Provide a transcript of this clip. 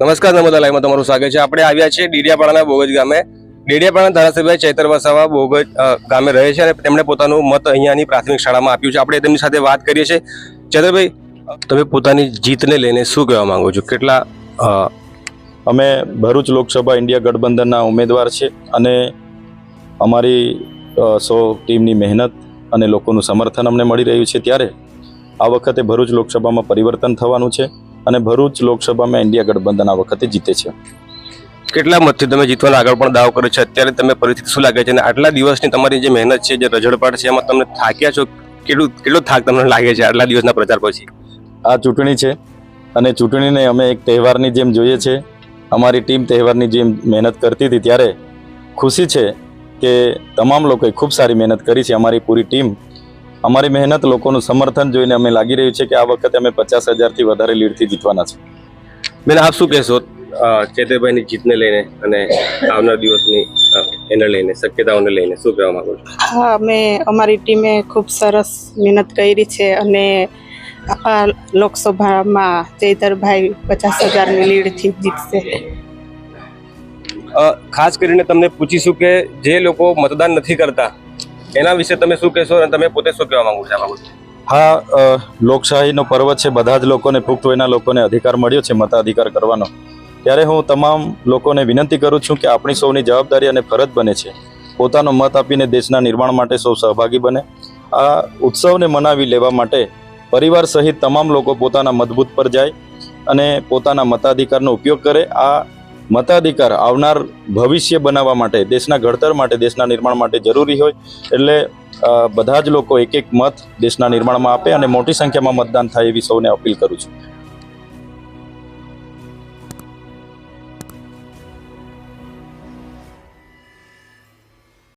નમસ્કાર નર્મદા લાઈવમાં તમારું સ્વાગત છે. આપણે આવ્યા છીએ ડેડિયાપાડાના બોગજ ગામે. ડેડિયાપાડા ધારાસભ્ય ચૈતર વસાવા બોગજ ગામે રહે છે અને તેમણે પોતાનું મત અહીંયાની પ્રાથમિક શાળામાં આપ્યું છે. આપણે તેમની સાથે વાત કરીએ છીએ. ચૈતરભાઈ, તમે પોતાની જીતને લઈને શું કહેવા માંગો છો? કેટલા અમે ભરૂચ લોકસભા ઇન્ડિયા ગઠબંધનના ઉમેદવાર છે અને અમારી સો ટીમની મહેનત અને લોકોનું સમર્થન અમને મળી રહ્યું છે. ત્યારે આ વખતે ભરૂચ લોકસભામાં પરિવર્તન થવાનું છે. અને ભરૂચ લોકસભામાં ઇન્ડિયા ગઠબંધન આ વખતે જીતે છે. કેટલા મતથી તમે જીતવાનો આગળ પણ દાવો કર્યો છે? અત્યારે તમે પરિસ્થિતિ શું લાગે છે? અને આટલા દિવસની તમારી જે મહેનત છે જે રજડપાટ છે એમાં તમે થાક્યા છો? કેટલું કેટલો થાક તમને લાગે છે આટલા દિવસના પ્રચાર પછી? આ ચૂંટણી છે અને ચૂંટણીને અમે એક તહેવારની જેમ જોઈએ છે. અમારી ટીમ તહેવારની જેમ મહેનત કરતી હતી ત્યારે ખુશી છે કે તમામ લોકોએ ખૂબ સારી મહેનત કરી છે. અમારી પૂરી ટીમ અમારી મહેનત લોકોનું સમર્થન જોઈને અમે લાગી રહ્યું છે કે આ વખતે અમે પચાસ હજારથી વધારે લીડથી જીતવાના છે. બેન આપ શું કહેશો? ચેતરભાઈની જીતને લઈને અને આવનાર દિવસની એને લઈને શક્યતાઓને લઈને શું કહેવા માંગો છો? હા અમે અમારી ટીમે ખૂબ સરસ મહેનત કરી છે અને આ લોકસભામાં ચૈતરભાઈ પચાસ હજારની લીડથી જીતશે. ખાસ કરીને તમને પૂછીશું કે જે લોકો મતદાન નથી કરતા એના વિશે તમે શું કહેશો અને તમે પોતે શું કહેવા માંગો છો બાબતે? હા લોકશાહીનો પર્વ છે, બધા જ લોકોને પુખ્ત વયના લોકોને અધિકાર મળ્યો છે મતાધિકાર કરવાનો. ત્યારે હું તમામ લોકોને વિનંતી કરું છું કે આપણી સૌની જવાબદારી અને ફરજ બને છે. પોતાનો મત આપીને દેશના નિર્માણ માટે સૌ સહભાગી બને. આ ઉત્સવને મનાવી લેવા માટે પરિવાર સહિત તમામ લોકો પોતાના મજબૂત પર જાય અને પોતાના મતાધિકારનો ઉપયોગ કરે. આ મતાધિકાર આવનાર ભવિષ્ય બનાવવા માટે, દેશના ઘડતર માટે, દેશના નિર્માણ માટે જરૂરી હોય, એટલે બધા જ લોકો એક એક મત દેશના નિર્માણમાં આપે અને મોટી સંખ્યામાં મતદાન થાય એવી સૌને અપીલ કરું છું.